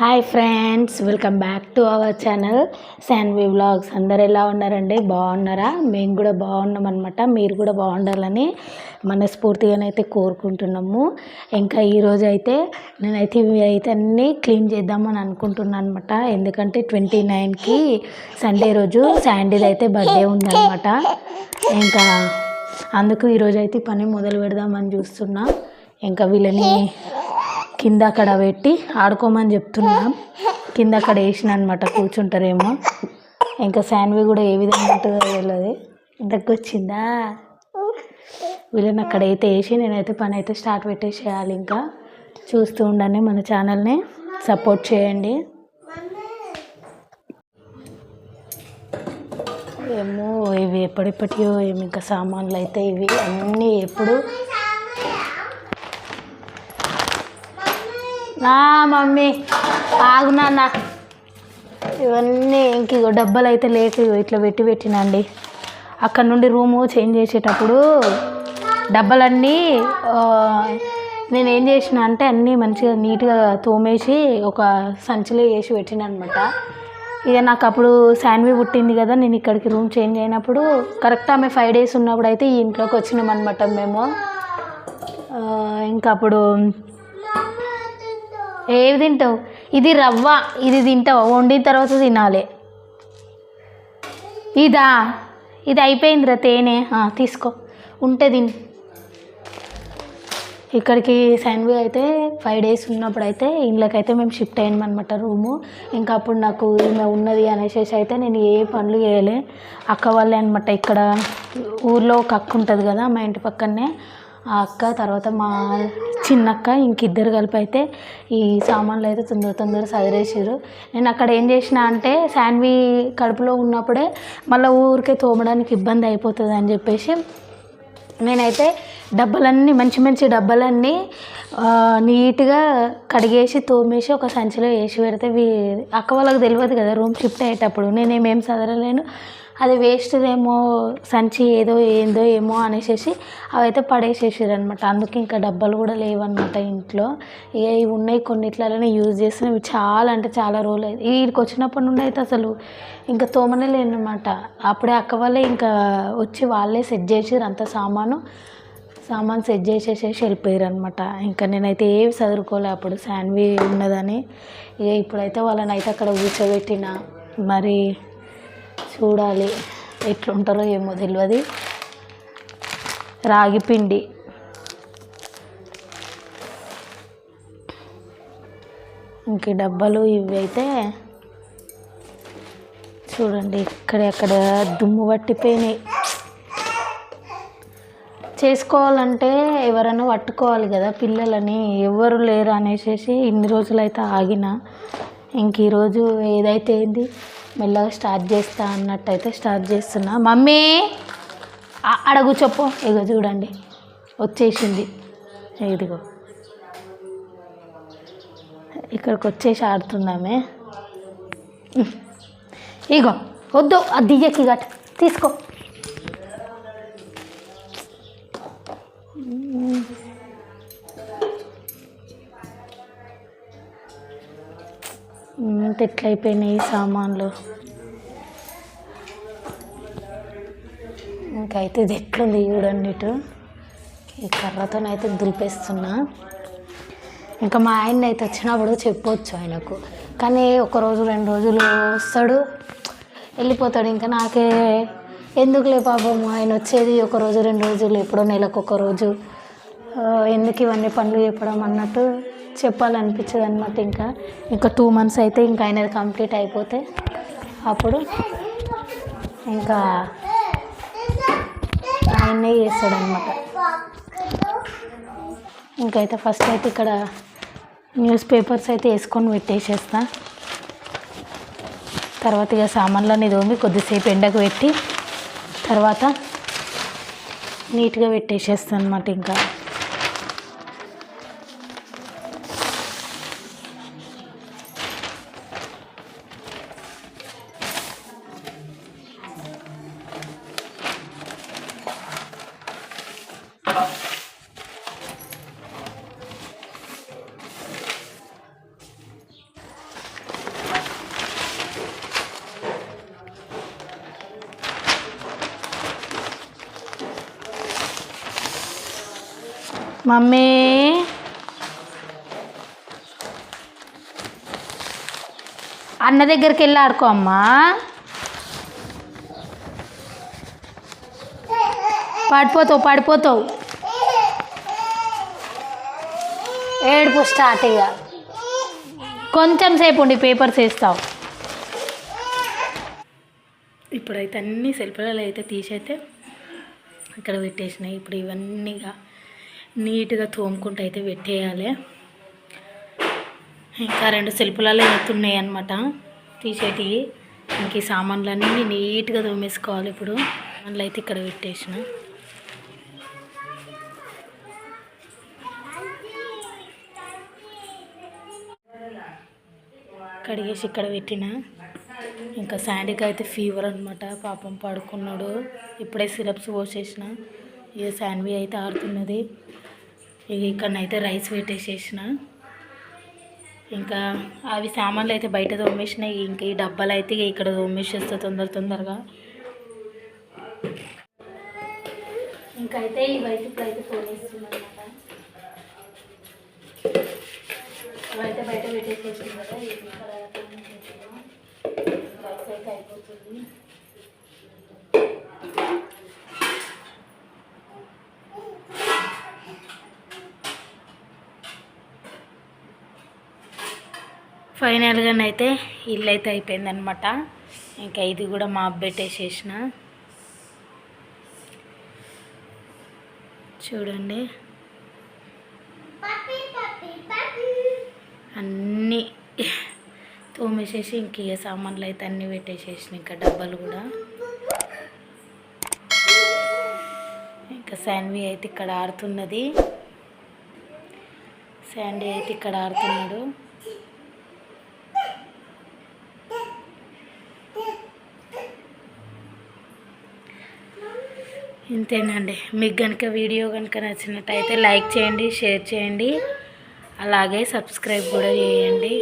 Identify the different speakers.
Speaker 1: Hi friends welcome back to our channel Shanvi vlogs. అందరు ఎలా ఉన్నారండి? బాగున్నారా? మేము కూడా బాగున్నాం అనమాట మీరు కూడా బాగుండాలని మనస్ఫూర్తిగానైతే కోరుకుంటున్నాము. ఇంకా ఈరోజు అయితే నేనైతే ఇవి అయితే అన్నీ క్లీన్ చేద్దామని అనుకుంటున్నాను అనమాట ఎందుకంటే ట్వంటీ నైన్కి సండే రోజు శాండీది అయితే బర్త్డే ఉందన్నమాట ఇంకా అందుకు ఈరోజు అయితే పని మొదలు పెడదామని చూస్తున్నా. ఇంకా వీళ్ళని కింద అక్కడ పెట్టి ఆడుకోమని చెప్తున్నాం. కింద అక్కడ వేసిన అనమాట కూర్చుంటారేమో. ఇంకా శాన్వి కూడా ఏ విధంగా ఉంటుందో తెలియదు దగ్గొచ్చిందా వచ్చిందా? వీళ్ళని అక్కడైతే వేసి నేనైతే పని అయితే స్టార్ట్ పెట్టేసేయాలి ఇంకా. చూస్తూ ఉండండి మన ఛానల్ని. సపోర్ట్ చేయండి. ఏమో ఇవి ఎప్పటిప్పటియో ఏమి ఇంకా సామాన్లు అయితే ఇవి అన్నీ ఎప్పుడు నా మమ్మీ ఆగు నాన్న. ఇవన్నీ ఇంక ఇగో అయితే లేక ఇగో ఇట్లా పెట్టి పెట్టినండి. అక్కడ నుండి రూము చేంజ్ చేసేటప్పుడు డబ్బాలన్నీ నేను ఏం చేసిన అంటే అన్నీ మంచిగా నీట్గా తోమేసి ఒక సంచిలో వేసి పెట్టిన అనమాట ఇక నాకు అప్పుడు శాన్వి పుట్టింది కదా నేను ఇక్కడికి రూమ్ చేంజ్ అయినప్పుడు కరెక్ట్ ఆమె ఫైవ్ డేస్ ఉన్నప్పుడు అయితే ఈ ఇంట్లోకి వచ్చినాం అనమాట మేము. ఇంకా అప్పుడు ఏవి తింటావు? ఇది రవ్వ ఇది తింటావు? వండిన తర్వాత తినాలి. ఇదా ఇది అయిపోయిందిరా తేనె. తీసుకో. ఉంటే తిని. ఇక్కడికి శాన్వి అయితే ఫైవ్ డేస్ ఉన్నప్పుడు అయితే ఇండ్లకైతే మేము షిఫ్ట్ అయ్యాము అనమాట రూము. ఇంకా అప్పుడు నాకు ఈమె ఉన్నది అనేసి అయితే నేను ఏ పనులు చేయలే. అక్క వాళ్ళే అనమాట ఇక్కడ. ఊర్లో ఒక అక్క ఉంటుంది కదా మా ఇంటి పక్కనే ఆ అక్క తర్వాత మా చిన్నక్క ఇంకిద్దరు కలిపి అయితే ఈ సామాన్లు అయితే తొందర తొందర సదిరేసారు నేను అక్కడ ఏం చేసిన అంటే శాన్వి కడుపులో ఉన్నప్పుడే మళ్ళీ ఊరికే తోమడానికి ఇబ్బంది అయిపోతుంది అని చెప్పేసి నేనైతే డబ్బాలన్నీ మంచి మంచి డబ్బాలన్నీ నీట్గా కడిగేసి తోమేసి ఒక సంచిలో వేసి పెడితే అక్క వాళ్ళకి తెలియదు కదా రూమ్ షిఫ్ట్ అయ్యేటప్పుడు. నేనేమేం చదరలేను అది వేస్ట్దేమో సంచి ఏదో ఏందో ఏమో అనేసి అవైతే పడేసేసారు అనమాట అందుకే ఇంకా డబ్బాలు కూడా లేవన్నమాట ఇంట్లో. ఇక ఇవి ఉన్నాయి కొన్నిట్లనే యూజ్ చేస్తున్నాయి ఇవి చాలా అంటే చాలా రోజులు అయితే వీడికి వచ్చినప్పటి నుండి అయితే అసలు ఇంకా తోమనే లేనమాట అప్పుడే అక్క వాళ్ళే ఇంకా వచ్చి వాళ్ళే సెట్ చేసారు అంత సామాను. సామాన్ సెట్ చేసేసేసి వెళ్ళిపోయారు అనమాట ఇంకా నేనైతే ఏవి చదువుకోలే అప్పుడు. శాన్వి ఉన్నదని. ఇక ఇప్పుడైతే వాళ్ళని అయితే అక్కడ కూర్చోబెట్టిన. మరి చూడాలి ఎట్లుంటారో ఏమో తెలియదు రాగి పిండి. ఇంక డబ్బాలు ఇవి అయితే చూడండి ఇక్కడెక్కడ దుమ్ము పట్టిపోయినాయి. చేసుకోవాలంటే ఎవరైనా పట్టుకోవాలి కదా పిల్లలని. ఎవరు లేరు అనేసి ఇన్ని రోజులు అయితే ఆగిన ఇంక ఈరోజు ఏదైతే ఏంది? మెల్లగా స్టార్ట్ చేస్తా అన్నట్టు అయితే స్టార్ట్ చేస్తున్నా. మమ్మీ! ఆ- చెప్పు ఇగో చూడండి. వచ్చేసింది. ఇదిగో. ఇక్కడికి వచ్చేసి ఆడుతున్నామే. ఇగో వద్దు. అది దియ్యకి గట్ తీసుకో. ఎట్లయిపోయినాయి సామాన్లు? ఇంకైతే ఇది ఎట్లుంది చూడండి ఇటు. ఈ కర్రతోనైతే దులిపేస్తున్నా. ఇంకా మా ఆయన అయితే వచ్చినప్పుడు చెప్పొచ్చు ఆయనకు. కానీ ఒక రోజు రెండు రోజులు వస్తాడు వెళ్ళిపోతాడు. ఇంకా నాకే ఎందుకులే పాపం ఆయన వచ్చేది ఒక రోజు రెండు రోజులు ఎప్పుడో నెలకు ఒక రోజు. ఎందుకు ఇవన్నీ పనులు చెప్పడం అన్నట్టు చెప్పాలనిపించదు అనమాట ఇంకా. ఇంకా టూ మంత్స్ అయితే ఇంకా ఆయనది కంప్లీట్ అయిపోతే అప్పుడు ఇంకా ఆయనే చేస్తాడనమాట ఇంకైతే ఫస్ట్ అయితే ఇక్కడ న్యూస్ పేపర్స్ అయితే వేసుకొని పెట్టేసేస్తా. తర్వాత ఇక సామాన్లన్నీ తోమి కొద్దిసేపు ఎండకు పెట్టి తర్వాత నీట్గా పెట్టేసేస్తాను అనమాట ఇంకా. మమ్మీ. అన్న దగ్గరికి వెళ్ళి ఆడుకో అమ్మా. పడిపోతావు పడిపోతావు. ఏడుపు స్టార్ట్ ఇక. కొంచెం సేపు ఉండి పేపర్స్ వేస్తావు ఇప్పుడైతే అన్ని సెల్ఫ్లలో అయితే తీసైతే ఇక్కడ పెట్టేసినాయి. ఇప్పుడు ఇవన్నీగా నీట్గా తోముకుంటూ అయితే పెట్టేయాలి. ఇంకా రెండు సెల్పులలో ఎత్తున్నాయి అనమాట తీసేటివి ఇంక ఈ సామాన్లన్నీ నీట్గా తోమేసుకోవాలి ఇప్పుడు. సామాన్లు అయితే ఇక్కడ పెట్టేసిన. కడిగేసి ఇక్కడ పెట్టిన. ఇంకా శాండీకి అయితే ఫీవర్ అనమాట పాపం పడుకున్నాడు. ఇప్పుడే సిరప్స్ పోసేసిన. ఇక శాండ్వి అయితే ఆడుతున్నది ఇక ఇక్కడనైతే రైస్ పెట్టేసేసిన. ఇంకా అవి సామాన్లు అయితే బయట తోమేసినాయి. ఇంకా ఈ డబ్బాలు అయితే ఇక్కడ తోమేసేస్తే తొందర తొందరగా. ఇంకా అయితే ఈ బయట ఇప్పుడైతే తోమేస్తున్నాను అనమాట అవైతే బయట పెట్టేసేసింది కదా ఇది రైస్ అయితే అయిపోతుంది. ఫైనల్గా అయితే ఇల్లు అయితే అయిపోయిందనమాట ఇంకా ఇది కూడా మా పెట్టేసేసిన చూడండి. అన్నీ తోమేసేసి ఇంక ఇక సామాన్లు అయితే అన్నీ పెట్టేసేసిన ఇంకా డబ్బాలు కూడా. ఇంకా శాన్వి అయితే ఇక్కడ ఆడుతున్నది. శాండీ అయితే ఇక్కడ ఆడుతున్నాడు. ఇంతేనండి. మీకు కనుక వీడియో కనుక నచ్చినట్టయితే లైక్ చేయండి షేర్ చేయండి. అలాగే సబ్స్క్రైబ్ కూడా చేయండి.